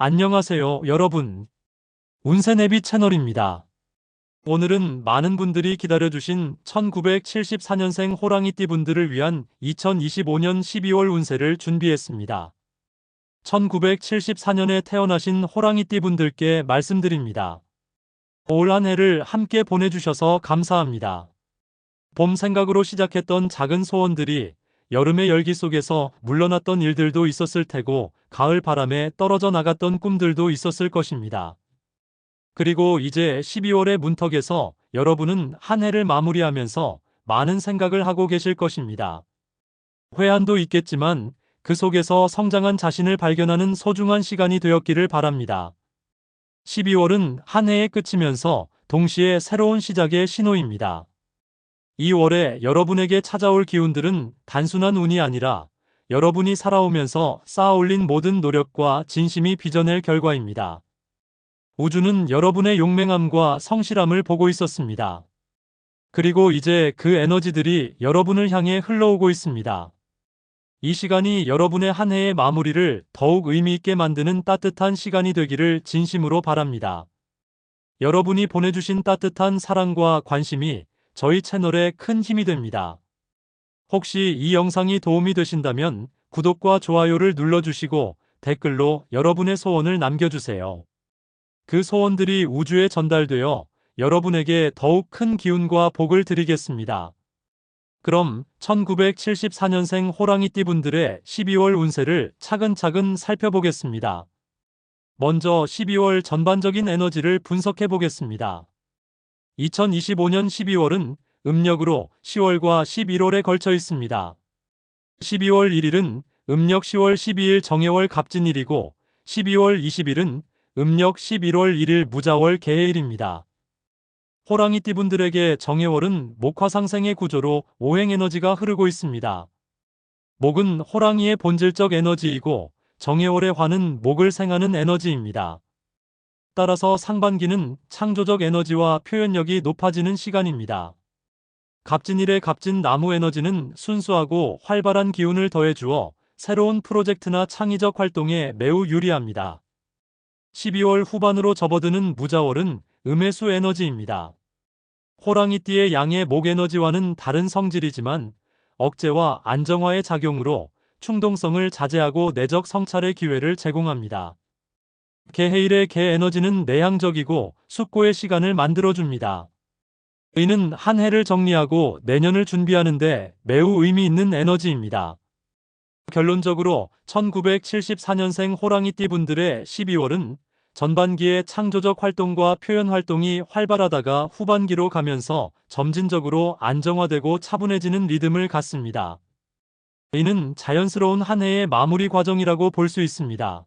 안녕하세요, 여러분. 운세네비 채널입니다. 오늘은 많은 분들이 기다려주신 1974년생 호랑이띠 분들을 위한 2025년 12월 운세를 준비했습니다. 1974년에 태어나신 호랑이띠 분들께 말씀드립니다. 올 한 해를 함께 보내주셔서 감사합니다. 봄 생각으로 시작했던 작은 소원들이 여름의 열기 속에서 물러났던 일들도 있었을 테고 가을 바람에 떨어져 나갔던 꿈들도 있었을 것입니다. 그리고 이제 12월의 문턱에서 여러분은 한 해를 마무리하면서 많은 생각을 하고 계실 것입니다. 회한도 있겠지만 그 속에서 성장한 자신을 발견하는 소중한 시간이 되었기를 바랍니다. 12월은 한 해의 끝이면서 동시에 새로운 시작의 신호입니다. 2월에 여러분에게 찾아올 기운들은 단순한 운이 아니라 여러분이 살아오면서 쌓아올린 모든 노력과 진심이 빚어낼 결과입니다. 우주는 여러분의 용맹함과 성실함을 보고 있었습니다. 그리고 이제 그 에너지들이 여러분을 향해 흘러오고 있습니다. 이 시간이 여러분의 한 해의 마무리를 더욱 의미 있게 만드는 따뜻한 시간이 되기를 진심으로 바랍니다. 여러분이 보내주신 따뜻한 사랑과 관심이 저희 채널에 큰 힘이 됩니다. 혹시 이 영상이 도움이 되신다면 구독과 좋아요를 눌러주시고 댓글로 여러분의 소원을 남겨주세요. 그 소원들이 우주에 전달되어 여러분에게 더욱 큰 기운과 복을 드리겠습니다. 그럼 1974년생 호랑이띠 분들의 12월 운세를 차근차근 살펴보겠습니다. 먼저 12월 전반적인 에너지를 분석해 보겠습니다. 2025년 12월은 음력으로 10월과 11월에 걸쳐 있습니다. 12월 1일은 음력 10월 12일 정해월 갑진일이고 12월 20일은 음력 11월 1일 무자월 개해일입니다. 호랑이띠 분들에게 정해월은 목화 상생의 구조로 오행 에너지가 흐르고 있습니다. 목은 호랑이의 본질적 에너지이고 정해월의 화는 목을 생하는 에너지입니다. 따라서 상반기는 창조적 에너지와 표현력이 높아지는 시간입니다. 갑진일의 갑진 나무 에너지는 순수하고 활발한 기운을 더해주어 새로운 프로젝트나 창의적 활동에 매우 유리합니다. 12월 후반으로 접어드는 무자월은 음해수 에너지입니다. 호랑이띠의 양의 목 에너지와는 다른 성질이지만 억제와 안정화의 작용으로 충동성을 자제하고 내적 성찰의 기회를 제공합니다. 개해일의 개 에너지는 내향적이고 숙고의 시간을 만들어줍니다. 의는 한 해를 정리하고 내년을 준비하는데 매우 의미 있는 에너지입니다. 결론적으로 1974년생 호랑이띠 분들의 12월은 전반기의 창조적 활동과 표현 활동이 활발하다가 후반기로 가면서 점진적으로 안정화되고 차분해지는 리듬을 갖습니다. 이는 자연스러운 한 해의 마무리 과정이라고 볼 수 있습니다.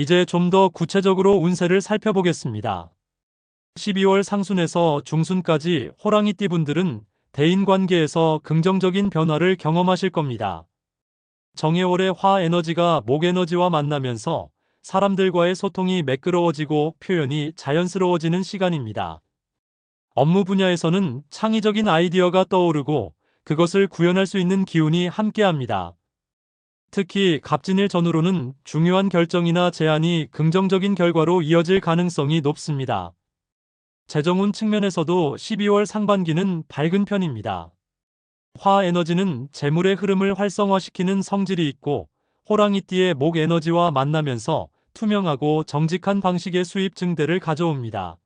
이제 좀 더 구체적으로 운세를 살펴보겠습니다. 12월 상순에서 중순까지 호랑이띠 분들은 대인 관계에서 긍정적인 변화를 경험하실 겁니다. 정해월의 화 에너지가 목 에너지와 만나면서 사람들과의 소통이 매끄러워지고 표현이 자연스러워지는 시간입니다. 업무 분야에서는 창의적인 아이디어가 떠오르고 그것을 구현할 수 있는 기운이 함께합니다. 특히 갑진일 전후로는 중요한 결정이나 제안이 긍정적인 결과로 이어질 가능성이 높습니다. 재정운 측면에서도 12월 상반기는 밝은 편입니다. 화 에너지는 재물의 흐름을 활성화시키는 성질이 있고 호랑이띠의 목 에너지와 만나면서 투명하고 정직한 방식의 수입 증대를 가져옵니다.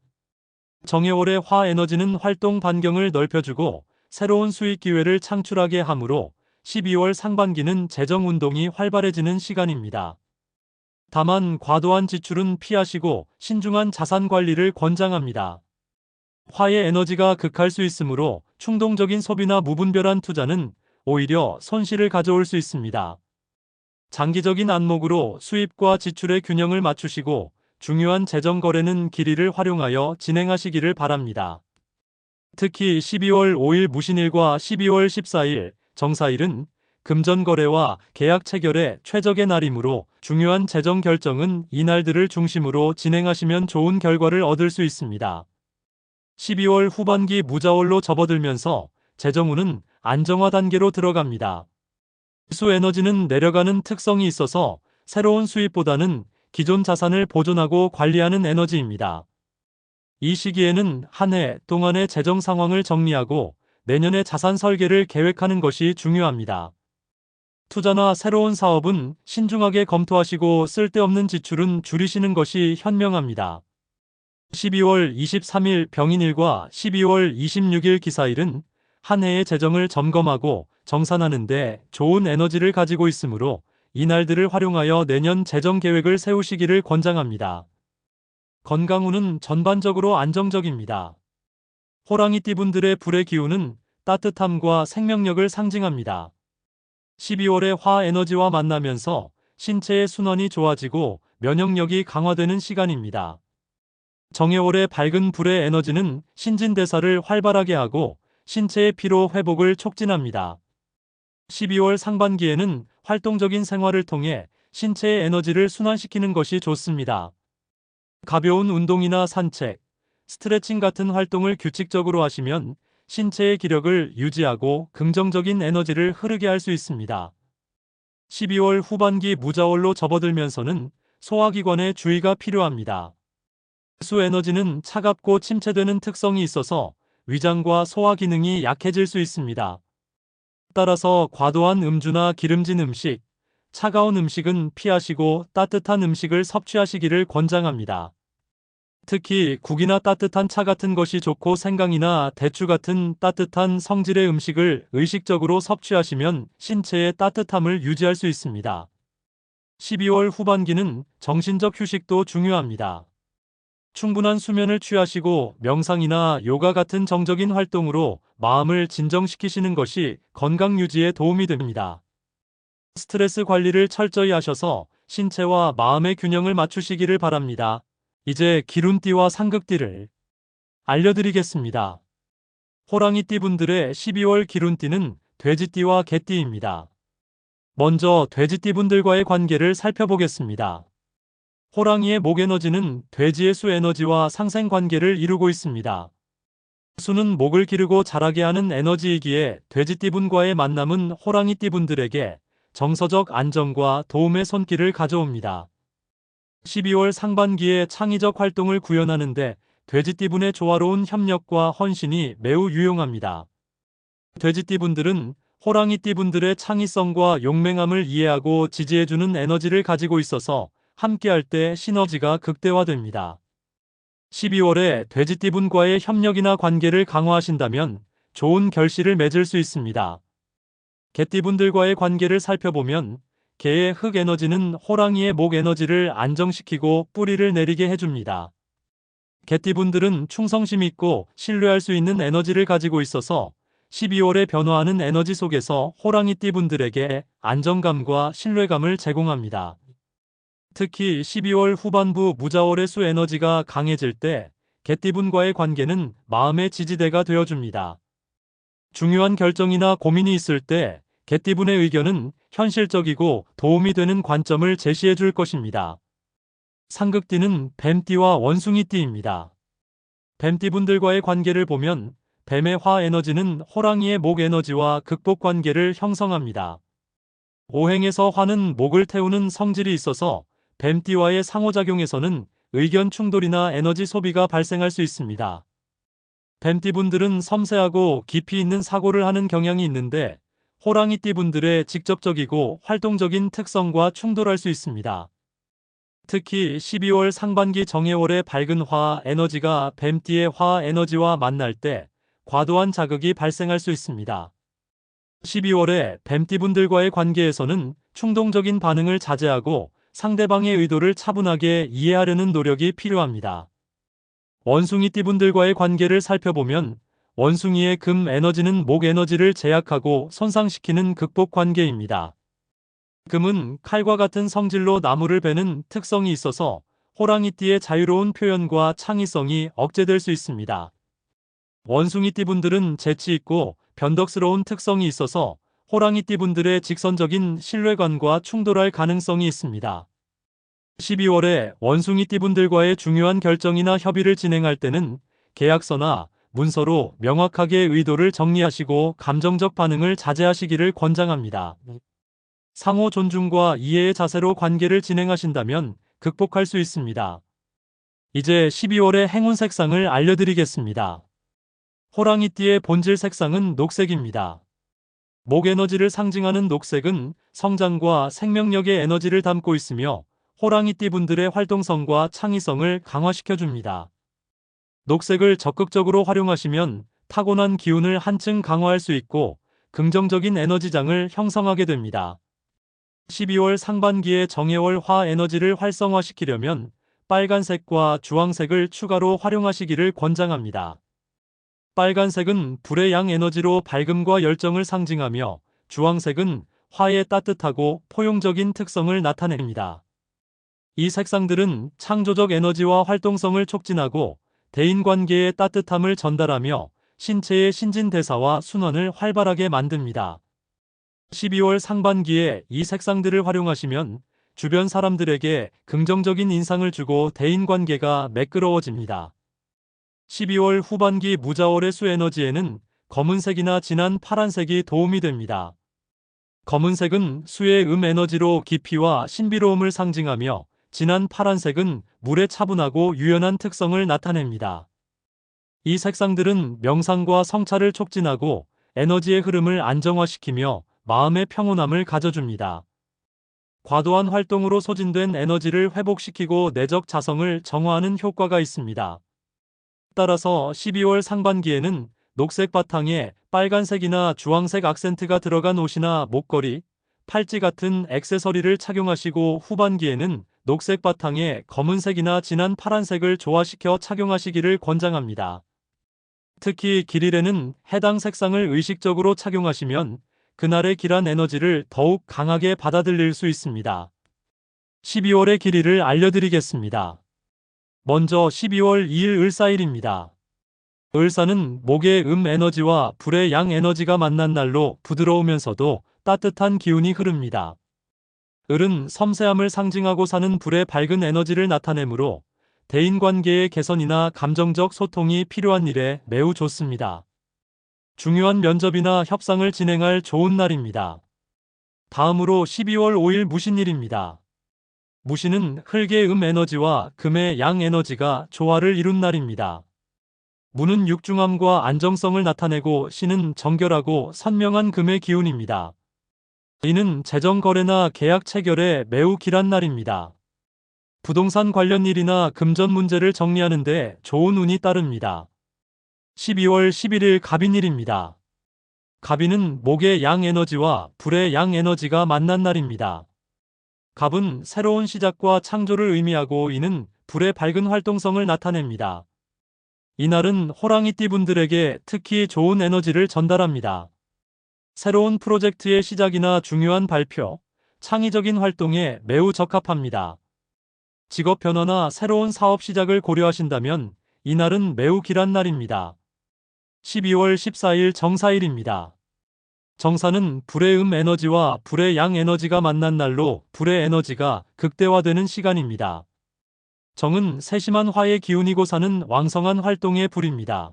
정해월의 화 에너지는 활동 반경을 넓혀주고 새로운 수익 기회를 창출하게 하므로 12월 상반기는 재정 운동이 활발해지는 시간입니다. 다만 과도한 지출은 피하시고 신중한 자산 관리를 권장합니다. 화의 에너지가 극할 수 있으므로 충동적인 소비나 무분별한 투자는 오히려 손실을 가져올 수 있습니다. 장기적인 안목으로 수입과 지출의 균형을 맞추시고 중요한 재정 거래는 길이를 활용하여 진행하시기를 바랍니다. 특히 12월 5일 무신일과 12월 14일 정사일은 금전 거래와 계약 체결의 최적의 날이므로 중요한 재정 결정은 이 날들을 중심으로 진행하시면 좋은 결과를 얻을 수 있습니다. 12월 후반기 무자월로 접어들면서 재정운은 안정화 단계로 들어갑니다. 수 에너지는 내려가는 특성이 있어서 새로운 수입보다는 기존 자산을 보존하고 관리하는 에너지입니다. 이 시기에는 한 해 동안의 재정 상황을 정리하고 내년의 자산 설계를 계획하는 것이 중요합니다. 투자나 새로운 사업은 신중하게 검토하시고 쓸데없는 지출은 줄이시는 것이 현명합니다. 12월 23일 병인일과 12월 26일 기사일은 한 해의 재정을 점검하고 정산하는데 좋은 에너지를 가지고 있으므로 이날들을 활용하여 내년 재정 계획을 세우시기를 권장합니다. 건강운은 전반적으로 안정적입니다. 호랑이띠 분들의 불의 기운은 따뜻함과 생명력을 상징합니다. 12월에 화 에너지와 만나면서 신체의 순환이 좋아지고 면역력이 강화되는 시간입니다. 정해월의 밝은 불의 에너지는 신진대사를 활발하게 하고 신체의 피로 회복을 촉진합니다. 12월 상반기에는 활동적인 생활을 통해 신체의 에너지를 순환시키는 것이 좋습니다. 가벼운 운동이나 산책, 스트레칭 같은 활동을 규칙적으로 하시면 신체의 기력을 유지하고 긍정적인 에너지를 흐르게 할 수 있습니다. 12월 후반기 무자월로 접어들면서는 소화기관에 주의가 필요합니다. 수 에너지는 차갑고 침체되는 특성이 있어서 위장과 소화 기능이 약해질 수 있습니다. 따라서 과도한 음주나 기름진 음식, 차가운 음식은 피하시고 따뜻한 음식을 섭취하시기를 권장합니다. 특히 국이나 따뜻한 차 같은 것이 좋고 생강이나 대추 같은 따뜻한 성질의 음식을 의식적으로 섭취하시면 신체의 따뜻함을 유지할 수 있습니다. 12월 후반기는 정신적 휴식도 중요합니다. 충분한 수면을 취하시고 명상이나 요가 같은 정적인 활동으로 마음을 진정시키시는 것이 건강 유지에 도움이 됩니다. 스트레스 관리를 철저히 하셔서 신체와 마음의 균형을 맞추시기를 바랍니다. 이제 기룬띠와 상극띠를 알려드리겠습니다. 호랑이띠 분들의 12월 기룬띠는 돼지띠와 개띠입니다. 먼저 돼지띠 분들과의 관계를 살펴보겠습니다. 호랑이의 목 에너지는 돼지의 수 에너지와 상생 관계를 이루고 있습니다. 수는 목을 기르고 자라게 하는 에너지이기에 돼지띠 분과의 만남은 호랑이띠 분들에게 정서적 안정과 도움의 손길을 가져옵니다. 12월 상반기에 창의적 활동을 구현하는데 돼지띠분의 조화로운 협력과 헌신이 매우 유용합니다. 돼지띠분들은 호랑이띠분들의 창의성과 용맹함을 이해하고 지지해주는 에너지를 가지고 있어서 함께할 때 시너지가 극대화됩니다. 12월에 돼지띠분과의 협력이나 관계를 강화하신다면 좋은 결실을 맺을 수 있습니다. 개띠분들과의 관계를 살펴보면 개의 흙 에너지는 호랑이의 목 에너지를 안정시키고 뿌리를 내리게 해줍니다. 개띠분들은 충성심 있고 신뢰할 수 있는 에너지를 가지고 있어서 12월에 변화하는 에너지 속에서 호랑이띠분들에게 안정감과 신뢰감을 제공합니다. 특히 12월 후반부 무자월의 수 에너지가 강해질 때 개띠분과의 관계는 마음의 지지대가 되어줍니다. 중요한 결정이나 고민이 있을 때 개띠분의 의견은 현실적이고 도움이 되는 관점을 제시해 줄 것입니다. 상극띠는 뱀띠와 원숭이띠입니다. 뱀띠분들과의 관계를 보면 뱀의 화 에너지는 호랑이의 목 에너지와 극복 관계를 형성합니다. 오행에서 화는 목을 태우는 성질이 있어서 뱀띠와의 상호작용에서는 의견 충돌이나 에너지 소비가 발생할 수 있습니다. 뱀띠분들은 섬세하고 깊이 있는 사고를 하는 경향이 있는데 호랑이띠 분들의 직접적이고 활동적인 특성과 충돌할 수 있습니다. 특히 12월 상반기 정해월의 밝은 화 에너지가 뱀띠의 화 에너지와 만날 때 과도한 자극이 발생할 수 있습니다. 12월에 뱀띠분들과의 관계에서는 충동적인 반응을 자제하고 상대방의 의도를 차분하게 이해하려는 노력이 필요합니다. 원숭이띠분들과의 관계를 살펴보면 원숭이의 금 에너지는 목 에너지를 제약하고 손상시키는 극복 관계입니다. 금은 칼과 같은 성질로 나무를 베는 특성이 있어서 호랑이띠의 자유로운 표현과 창의성이 억제될 수 있습니다. 원숭이띠 분들은 재치 있고 변덕스러운 특성이 있어서 호랑이띠 분들의 직선적인 신뢰관과 충돌할 가능성이 있습니다. 12월에 원숭이띠 분들과의 중요한 결정이나 협의를 진행할 때는 계약서나 문서로 명확하게 의도를 정리하시고 감정적 반응을 자제하시기를 권장합니다. 상호 존중과 이해의 자세로 관계를 진행하신다면 극복할 수 있습니다. 이제 12월의 행운 색상을 알려드리겠습니다. 호랑이띠의 본질 색상은 녹색입니다. 목 에너지를 상징하는 녹색은 성장과 생명력의 에너지를 담고 있으며 호랑이띠 분들의 활동성과 창의성을 강화시켜 줍니다. 녹색을 적극적으로 활용하시면 타고난 기운을 한층 강화할 수 있고 긍정적인 에너지장을 형성하게 됩니다. 12월 상반기에 정해월 화 에너지를 활성화시키려면 빨간색과 주황색을 추가로 활용하시기를 권장합니다. 빨간색은 불의 양 에너지로 밝음과 열정을 상징하며 주황색은 화의 따뜻하고 포용적인 특성을 나타냅니다. 이 색상들은 창조적 에너지와 활동성을 촉진하고 대인관계의 따뜻함을 전달하며 신체의 신진대사와 순환을 활발하게 만듭니다. 12월 상반기에 이 색상들을 활용하시면 주변 사람들에게 긍정적인 인상을 주고 대인관계가 매끄러워집니다. 12월 후반기 무자월의 수 에너지에는 검은색이나 진한 파란색이 도움이 됩니다. 검은색은 수의 음 에너지로 깊이와 신비로움을 상징하며 진한 파란색은 물의 차분하고 유연한 특성을 나타냅니다. 이 색상들은 명상과 성찰을 촉진하고 에너지의 흐름을 안정화시키며 마음의 평온함을 가져줍니다. 과도한 활동으로 소진된 에너지를 회복시키고 내적 자성을 정화하는 효과가 있습니다. 따라서 12월 상반기에는 녹색 바탕에 빨간색이나 주황색 악센트가 들어간 옷이나 목걸이, 팔찌 같은 액세서리를 착용하시고 후반기에는 녹색 바탕에 검은색이나 진한 파란색을 조화시켜 착용하시기를 권장합니다. 특히 길일에는 해당 색상을 의식적으로 착용하시면 그날의 길한 에너지를 더욱 강하게 받아들일 수 있습니다. 12월의 길이를 알려드리겠습니다. 먼저 12월 2일 을사일입니다. 을사는 목의 음 에너지와 불의 양 에너지가 만난 날로 부드러우면서도 따뜻한 기운이 흐릅니다. 을은 섬세함을 상징하고 사는 불의 밝은 에너지를 나타내므로 대인관계의 개선이나 감정적 소통이 필요한 일에 매우 좋습니다. 중요한 면접이나 협상을 진행할 좋은 날입니다. 다음으로 12월 5일 무신일입니다. 무신은 흙의 음 에너지와 금의 양 에너지가 조화를 이룬 날입니다. 무는 육중함과 안정성을 나타내고 신은 정결하고 선명한 금의 기운입니다. 이는 재정 거래나 계약 체결에 매우 길한 날입니다. 부동산 관련 일이나 금전 문제를 정리하는데 좋은 운이 따릅니다. 12월 11일 갑인일입니다. 갑인은 목의 양 에너지와 불의 양 에너지가 만난 날입니다. 갑은 새로운 시작과 창조를 의미하고 이는 불의 밝은 활동성을 나타냅니다. 이날은 호랑이띠 분들에게 특히 좋은 에너지를 전달합니다. 새로운 프로젝트의 시작이나 중요한 발표, 창의적인 활동에 매우 적합합니다. 직업 변화나 새로운 사업 시작을 고려하신다면 이날은 매우 길한 날입니다. 12월 14일 정사일입니다. 정사는 불의 음 에너지와 불의 양 에너지가 만난 날로 불의 에너지가 극대화되는 시간입니다. 정은 세심한 화의 기운이고 사는 왕성한 활동의 불입니다.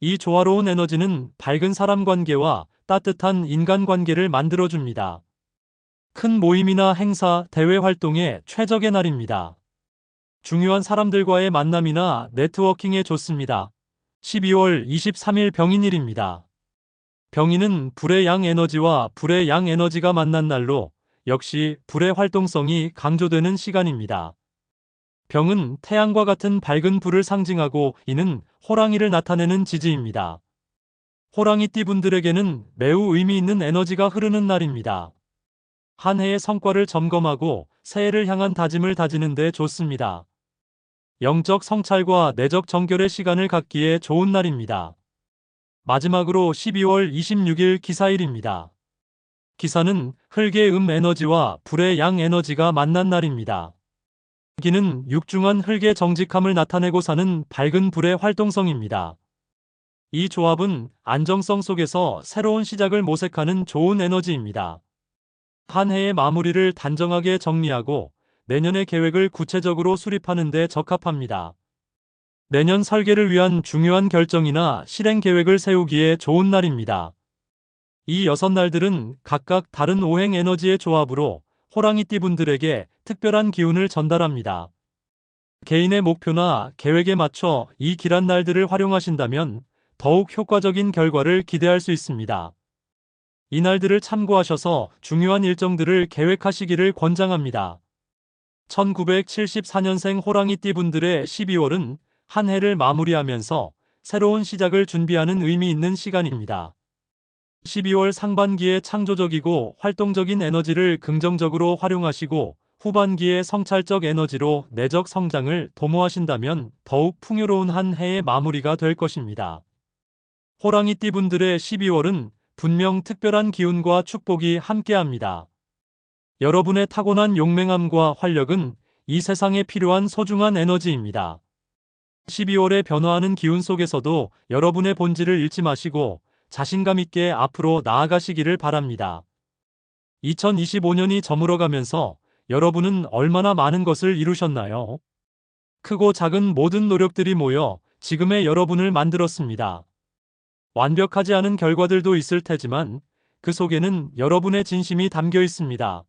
이 조화로운 에너지는 밝은 사람 관계와 따뜻한 인간 관계를 만들어줍니다. 큰 모임이나 행사, 대회 활동에 최적의 날입니다. 중요한 사람들과의 만남이나 네트워킹에 좋습니다. 12월 23일 병인일입니다. 병인은 불의 양 에너지와 불의 양 에너지가 만난 날로 역시 불의 활동성이 강조되는 시간입니다. 병은 태양과 같은 밝은 불을 상징하고 이는 호랑이를 나타내는 지지입니다. 호랑이띠 분들에게는 매우 의미 있는 에너지가 흐르는 날입니다. 한 해의 성과를 점검하고 새해를 향한 다짐을 다지는 데 좋습니다. 영적 성찰과 내적 정결의 시간을 갖기에 좋은 날입니다. 마지막으로 12월 26일 기사일입니다. 기사는 흙의 음 에너지와 불의 양 에너지가 만난 날입니다. 기는 육중한 흙의 정직함을 나타내고 사는 밝은 불의 활동성입니다. 이 조합은 안정성 속에서 새로운 시작을 모색하는 좋은 에너지입니다. 한 해의 마무리를 단정하게 정리하고 내년의 계획을 구체적으로 수립하는 데 적합합니다. 내년 설계를 위한 중요한 결정이나 실행 계획을 세우기에 좋은 날입니다. 이 여섯 날들은 각각 다른 오행 에너지의 조합으로 호랑이띠 분들에게 특별한 기운을 전달합니다. 개인의 목표나 계획에 맞춰 이 길한 날들을 활용하신다면 더욱 효과적인 결과를 기대할 수 있습니다. 이 날들을 참고하셔서 중요한 일정들을 계획하시기를 권장합니다. 1974년생 호랑이띠 분들의 12월은 한 해를 마무리하면서 새로운 시작을 준비하는 의미 있는 시간입니다. 12월 상반기에 창조적이고 활동적인 에너지를 긍정적으로 활용하시고 후반기에 성찰적 에너지로 내적 성장을 도모하신다면 더욱 풍요로운 한 해의 마무리가 될 것입니다. 호랑이띠 분들의 12월은 분명 특별한 기운과 축복이 함께합니다. 여러분의 타고난 용맹함과 활력은 이 세상에 필요한 소중한 에너지입니다. 12월의 변화하는 기운 속에서도 여러분의 본질을 잃지 마시고 자신감 있게 앞으로 나아가시기를 바랍니다. 2025년이 저물어가면서 여러분은 얼마나 많은 것을 이루셨나요? 크고 작은 모든 노력들이 모여 지금의 여러분을 만들었습니다. 완벽하지 않은 결과들도 있을 테지만 그 속에는 여러분의 진심이 담겨 있습니다.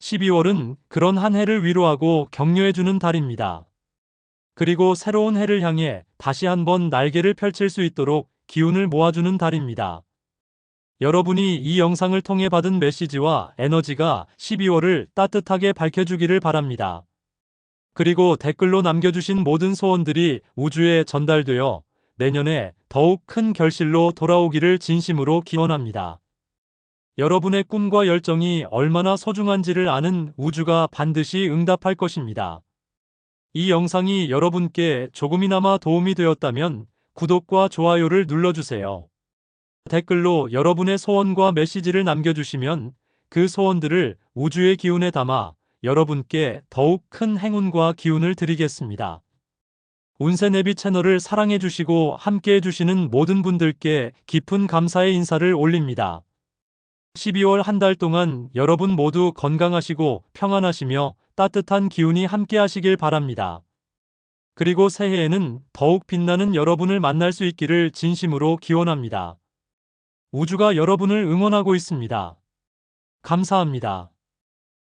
12월은 그런 한 해를 위로하고 격려해주는 달입니다. 그리고 새로운 해를 향해 다시 한번 날개를 펼칠 수 있도록 기운을 모아주는 달입니다. 여러분이 이 영상을 통해 받은 메시지와 에너지가 12월을 따뜻하게 밝혀주기를 바랍니다. 그리고 댓글로 남겨주신 모든 소원들이 우주에 전달되어 내년에 더욱 큰 결실로 돌아오기를 진심으로 기원합니다. 여러분의 꿈과 열정이 얼마나 소중한지를 아는 우주가 반드시 응답할 것입니다. 이 영상이 여러분께 조금이나마 도움이 되었다면 구독과 좋아요를 눌러주세요. 댓글로 여러분의 소원과 메시지를 남겨주시면 그 소원들을 우주의 기운에 담아 여러분께 더욱 큰 행운과 기운을 드리겠습니다. 운세네비 채널을 사랑해주시고 함께해주시는 모든 분들께 깊은 감사의 인사를 올립니다. 12월 한 달 동안 여러분 모두 건강하시고 평안하시며 따뜻한 기운이 함께하시길 바랍니다. 그리고 새해에는 더욱 빛나는 여러분을 만날 수 있기를 진심으로 기원합니다. 우주가 여러분을 응원하고 있습니다. 감사합니다.